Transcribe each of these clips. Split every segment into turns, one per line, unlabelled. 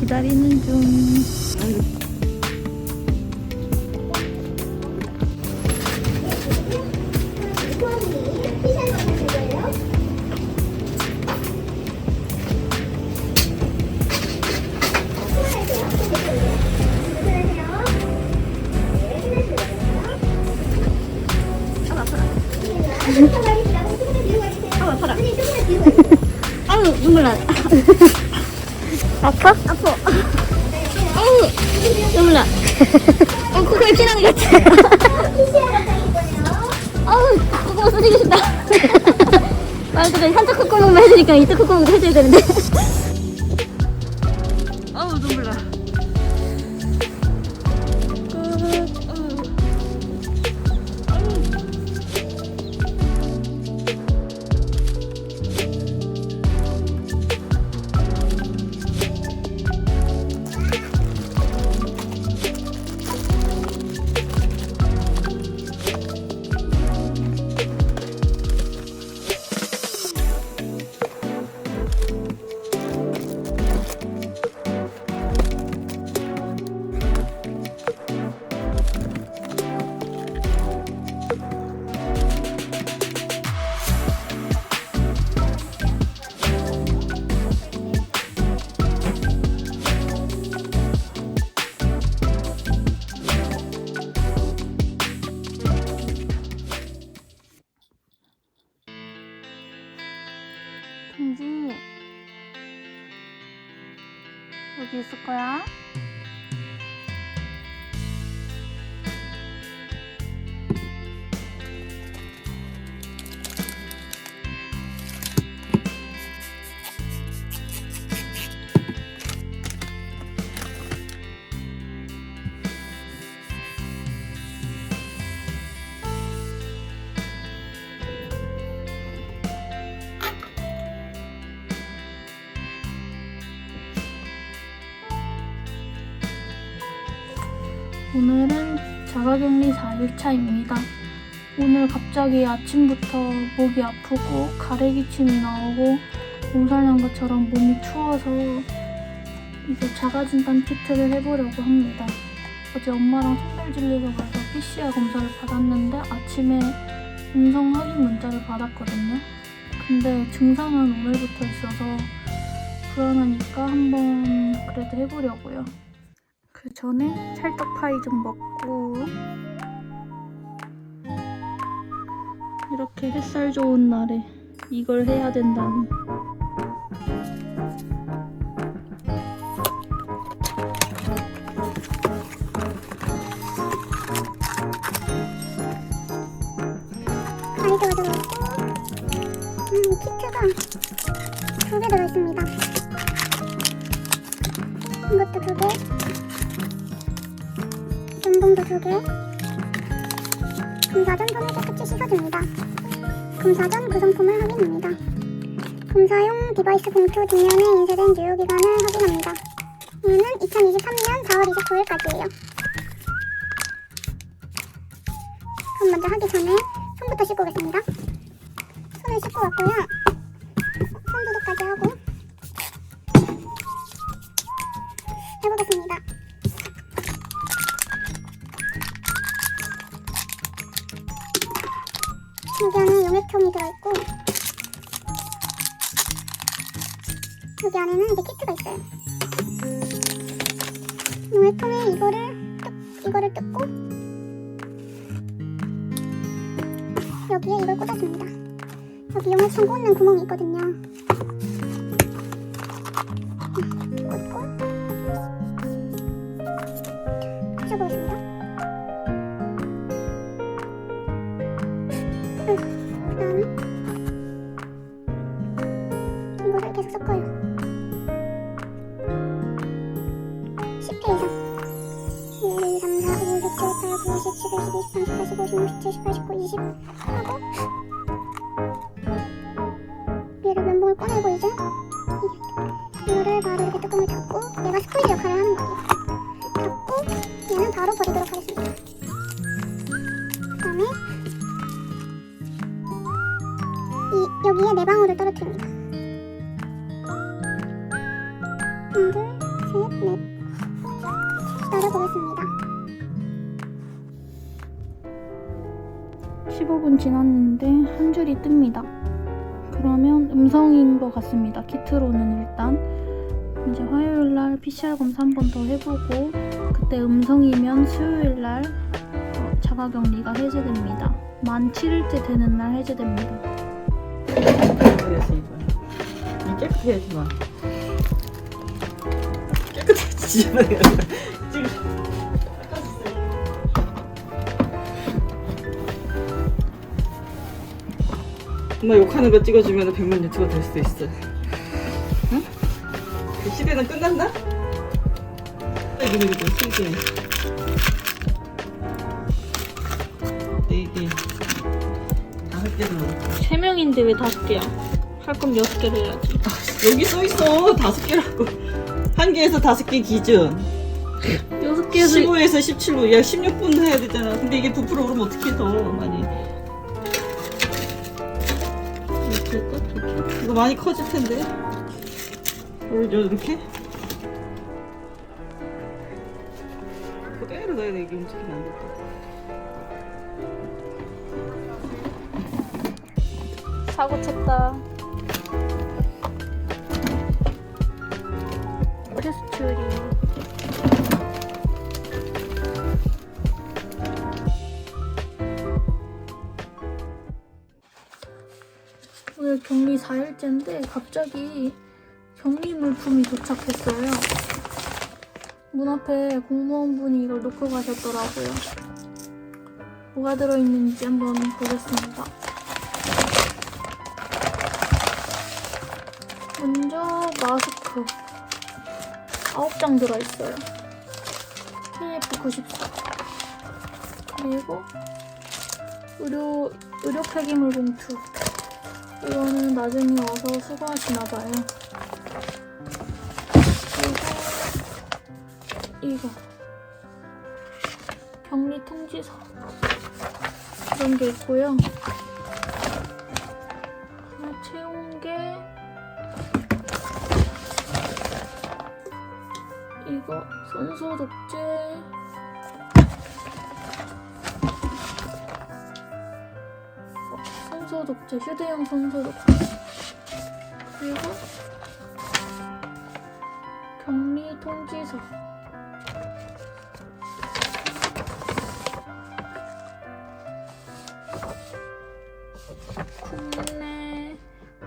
기다리는 중.
아우 눈물 나.
아파?
아파. 아우 눈물 나. 어 코코에 피나는 것 같아. 아우 코코 쓰리고 싶다. 말 그대로 한쪽 콧구멍만 해주니까 이쪽 콧구멍도 해줘야 되는데.
오늘은 자가격리 4일차입니다. 오늘 갑자기 아침부터 목이 아프고 가래기침이 나오고 몸살 난 것처럼 몸이 추워서 이제 자가진단 키트를 해보려고 합니다. 어제 엄마랑 선별진료소 가서 PCR 검사를 받았는데 아침에 음성 확인 문자를 받았거든요. 근데 증상은 오늘부터 있어서 불안하니까 한번 그래도 해보려고요. 그 전에 찰떡파이 좀 먹고 이렇게 햇살 좋은 날에 이걸 해야 된다니
연봉도 두 개, 검사 전 손을 깨끗이 씻어줍니다. 검사 전 구성품을 확인합니다. 검사용 디바이스 봉투 뒷면에 인쇄된 유효기간을 확인합니다. 이는 2023년 4월 29일까지예요. 그럼 먼저 하기 전에 손부터 씻고 오겠습니다. 손을 씻고 왔고요. 손 소독까지 하고 해보겠습니다. 용액통이 들어있고 여기 안에는 이제 키트가 있어요. 용액통에 이거를 뜯, 이거를 뜯고 여기에 이걸 꽂아줍니다. 여기 용액통 꽂는 구멍이 있거든요. 15, 16, 17, 18, 19, 20 하고 얘를 면봉을 꺼내고 이제 이- 이거를 바로 이렇게 뚜껑을 닫고 얘가 스포이즈 역할을 하는 거예요. 닫고 얘는 바로 버리도록 하겠습니다. 그 다음에 이 여기에 네 방울을 떨어뜨립니다.
한 줄이 뜹니다. 그러면 음성인 것 같습니다. 키트로는 일단 이제 화요일 날 PCR 검사 한 번 더 해보고 그때 음성이면 수요일 날 어, 자가격리가 해제됩니다. 만 7일째 되는 날 해제됩니다.
그래서 이거 이 깨끗해야지 마 깨끗해야지 지 엄마 욕하는 거 찍어주면 100만 유튜버 될 수도 있어. 응? 그 시대는 끝났나? 이거 이거 세개 네개. 다섯 개도 넣었고
3명인데 왜 5개야? 할 거면 6개를 해야지.
여기 써 있어. 다섯 개라고. 한 개에서 다섯 개 기준.
6개에서
15에서 17로. 야 16분 해야 되잖아. 근데 이게 부풀어 오르면 어떻게 더 많이 이거 많이 커질 텐데 어, 이렇게 그대로 넣어야 돼 이게 움직이면 안 돼.
사고 쳤다. 프레스 처리. 4일째인데 갑자기 격리 물품이 도착했어요. 문 앞에 공무원분이 이걸 놓고 가셨더라고요. 뭐가 들어있는지 한번 보겠습니다. 먼저 마스크 9장 들어있어요. KF94 그리고 의료 의료 폐기물 봉투 이거는 나중에 와서 수거하시나봐요. 그리고 이거 격리 통지서 이런 게 있고요. 하나 채운 게 이거 손소독제 손소독제 휴대용 손소독제 그리고 격리 통지서. 국내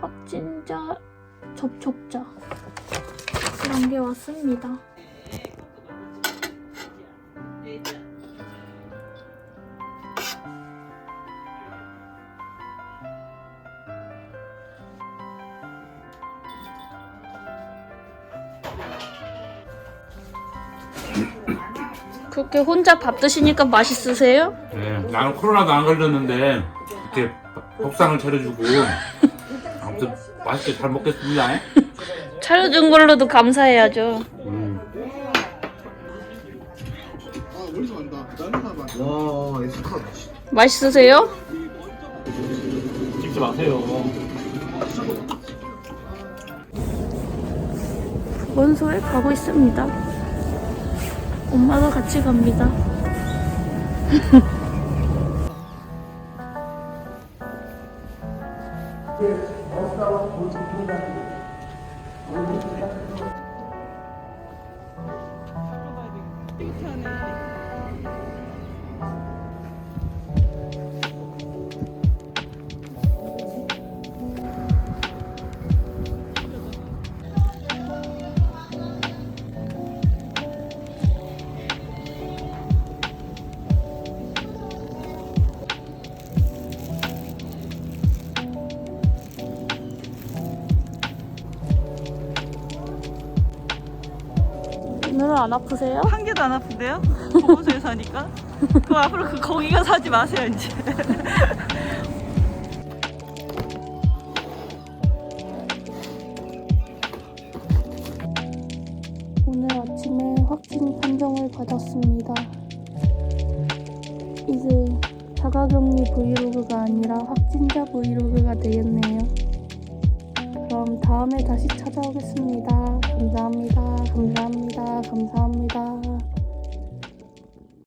확진자 접촉자. 이런 게 왔습니다. 그렇게 혼자 밥 드시니까 맛있으세요?
네, 나는 코로나도 안 걸렸는데 이렇게 밥상을 차려주고 아무튼 맛있게 잘 먹겠습니다.
차려준 걸로도 감사해야죠.
음.
와, 에스카.
맛있으세요?
찍지 마세요.
원소에 가고 있습니다. 엄마도 같이 갑니다. 안 아프세요?
한 개도 안 아픈데요? 보건소에 사니까 그럼 앞으로 그 거기 가서 하지 마세요 이제.
오늘 아침에 확진 판정을 받았습니다. 이제 자가격리 브이로그가 아니라 확진자 브이로그가 되겠네요. 그럼 다음에 다시 찾아오겠습니다. 감사합니다. 감사합니다. 감사합니다.